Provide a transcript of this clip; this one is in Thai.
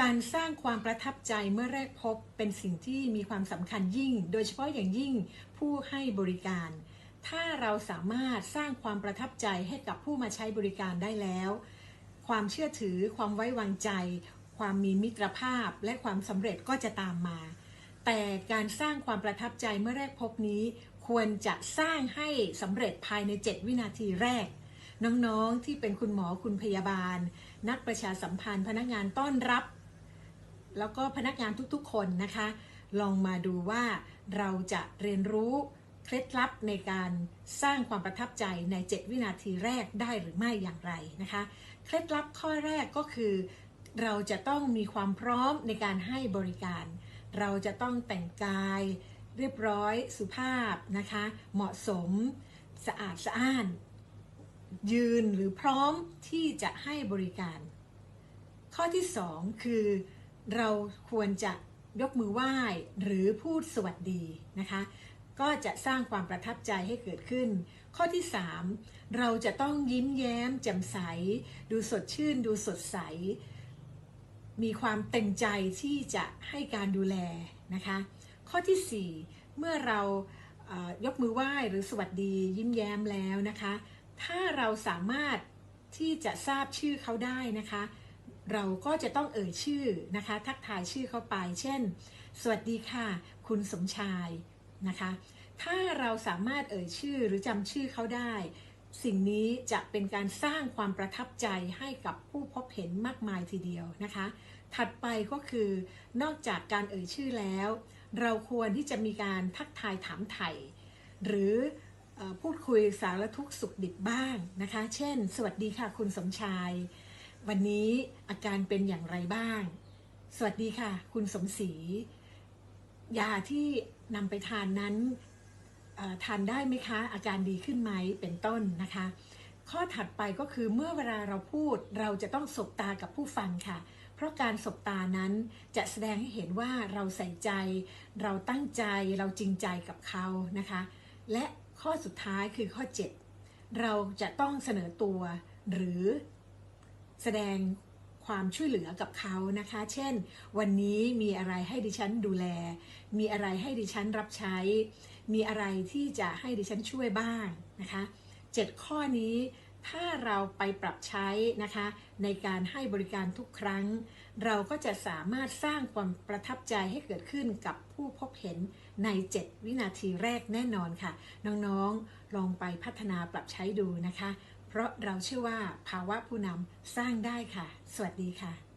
การสร้างความประทับใจเมื่อแรกพบเป็นสิ่งที่มีความสำคัญยิ่ง โดยเฉพาะอย่างยิ่งผู้ให้บริการ ถ้าเราสามารถสร้างความประทับใจให้กับผู้มาใช้บริการได้แล้ว ความเชื่อถือ ความไว้วางใจ ความมีมิตรภาพ และความสำเร็จก็จะตามมา แต่การสร้างความประทับใจเมื่อแรกพบนี้ ควรจะสร้างให้สำเร็จภายใน 7 วินาทีแรกน้อง ๆ ที่เป็นคุณหมอคุณพยาบาล นักประชาสัมพันธ์พนักงานต้อนรับ แล้วก็พนักงานทุกๆ คนนะคะ ลองมาดูว่าเราจะเรียนรู้เคล็ดลับในการสร้างความประทับใจใน 7 วินาทีแรกได้หรือไม่อย่างไรนะคะ เคล็ดลับข้อแรกก็คือ เราจะต้องมีความพร้อมในการให้บริการ เราจะต้องแต่งกาย เรียบร้อยสุภาพนะคะ เหมาะสมสะอาดสะอ้าน ยืนหรือพร้อมที่จะให้บริการ ข้อที่ 2 คือ เราควรจะยกมือไหว้หรือพูดสวัสดีนะคะ ก็จะสร้างความประทับใจให้เกิดขึ้น ข้อที่ 3 เราจะต้องยิ้มแย้มแจ่มใส ดูสดชื่น ดูสดใส มีความเต็มใจที่จะให้การดูแลนะคะ ข้อทีสี่4 เมื่อเรายกมือไหว้หรือสวัสดียิ้มแย้มแล้วนะคะ ถ้าเราสามารถที่จะทราบชื่อเขาได้นะคะ เราก็จะต้องเอ่ยชื่อนะคะ ทักทายชื่อเขาไป เช่น สวัสดีค่ะ คุณสมชายนะคะ ถ้าเราสามารถเอ่ยชื่อหรือจำชื่อเขาได้ สิ่งนี้จะเป็นการสร้างความประทับใจให้กับผู้พบเห็นมากมายทีเดียวนะคะ ถัดไปก็คือนอกจากการเอ่ยชื่อแล้ว เราควรที่จะมีการทักทายถามไถ่หรืออพูดคุยสารทุกสุขดิบบ้างนะคะ เช่น สวัสดีค่ะคุณสมชาย วันนี้อาการเป็นอย่างไรบ้าง สวัสดีค่ะ คุณสมศรี ยาที่นำไปทานนั้นทานได้ไหมคะ อาการดีขึ้นไหมเป็นต้นนะคะ ข้อถัดไปก็คือเมื่อเวลาเราพูดเราจะต้องสบตากับผู้ฟังค่ะ เพราะการสบตานั้นจะแสดงให้เห็นว่าเราใส่ใจ เราตั้งใจเราจริงใจกับเขานะคะ และข้อสุดท้ายคือข้อ 7 เราจะต้องเสนอตัวหรือ แสดงความช่วยเหลือกับเขานะคะ เช่น วันนี้มีอะไรให้ดิฉันดูแล มีอะไรให้ดิฉันรับใช้ มีอะไรที่จะให้ดิฉันช่วยบ้างนะคะเจ็ดข้อนี้ถ้าเราไปปรับใช้นะคะ ในการให้บริการทุกครั้ง เราก็จะสามารถสร้างความประทับใจให้เกิดขึ้นกับผู้พบเห็นใน 7 วินาทีแรกแน่นอนค่ะ น้องๆลองไปพัฒนาปรับใช้ดูนะคะ เพราะเราเชื่อว่าภาวะผู้นำสร้างได้ค่ะ สวัสดีค่ะ